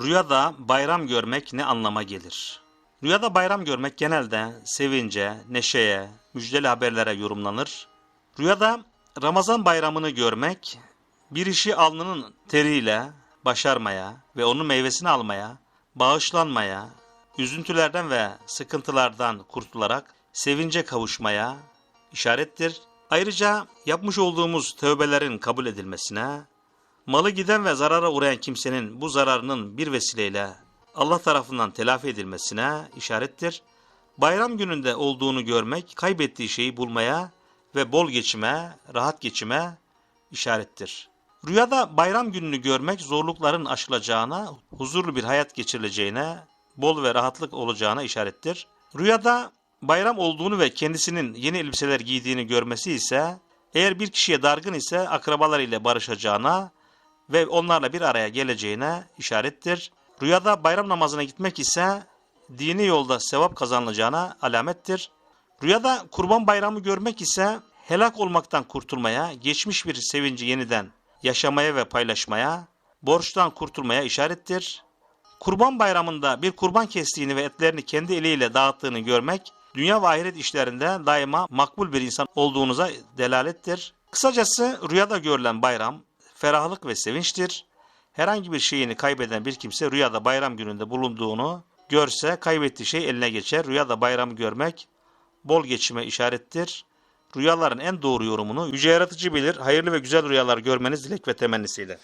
Rüyada bayram görmek ne anlama gelir? Rüyada bayram görmek genelde sevince, neşeye, müjdeli haberlere yorumlanır. Rüyada Ramazan bayramını görmek, bir işi alnının teriyle başarmaya ve onun meyvesini almaya, bağışlanmaya, üzüntülerden ve sıkıntılardan kurtularak sevince kavuşmaya işarettir. Ayrıca yapmış olduğumuz tövbelerin kabul edilmesine, Malı giden ve zarara uğrayan kimsenin bu zararının bir vesileyle Allah tarafından telafi edilmesine işarettir. Bayram gününde olduğunu görmek, kaybettiği şeyi bulmaya ve bol geçime, rahat geçime işarettir. Rüyada bayram gününü görmek zorlukların aşılacağına, huzurlu bir hayat geçirileceğine, bol ve rahatlık olacağına işarettir. Rüyada bayram olduğunu ve kendisinin yeni elbiseler giydiğini görmesi ise, eğer bir kişiye dargın ise akrabalarıyla barışacağına, ve onlarla bir araya geleceğine işarettir. Rüyada bayram namazına gitmek ise dini yolda sevap kazanılacağına alamettir. Rüyada kurban bayramı görmek ise helak olmaktan kurtulmaya, geçmiş bir sevinci yeniden yaşamaya ve paylaşmaya, borçtan kurtulmaya işarettir. Kurban bayramında bir kurban kestiğini ve etlerini kendi eliyle dağıttığını görmek, dünya ve ahiret işlerinde daima makbul bir insan olduğunuza delalettir. Kısacası rüyada görülen bayram, ferahlık ve sevinçtir. Herhangi bir şeyini kaybeden bir kimse rüyada bayram gününde bulunduğunu görse kaybettiği şey eline geçer. Rüyada bayramı görmek bol geçime işarettir. Rüyaların en doğru yorumunu yüce yaratıcı bilir. Hayırlı ve güzel rüyalar görmeniz dilek ve temennisiyle.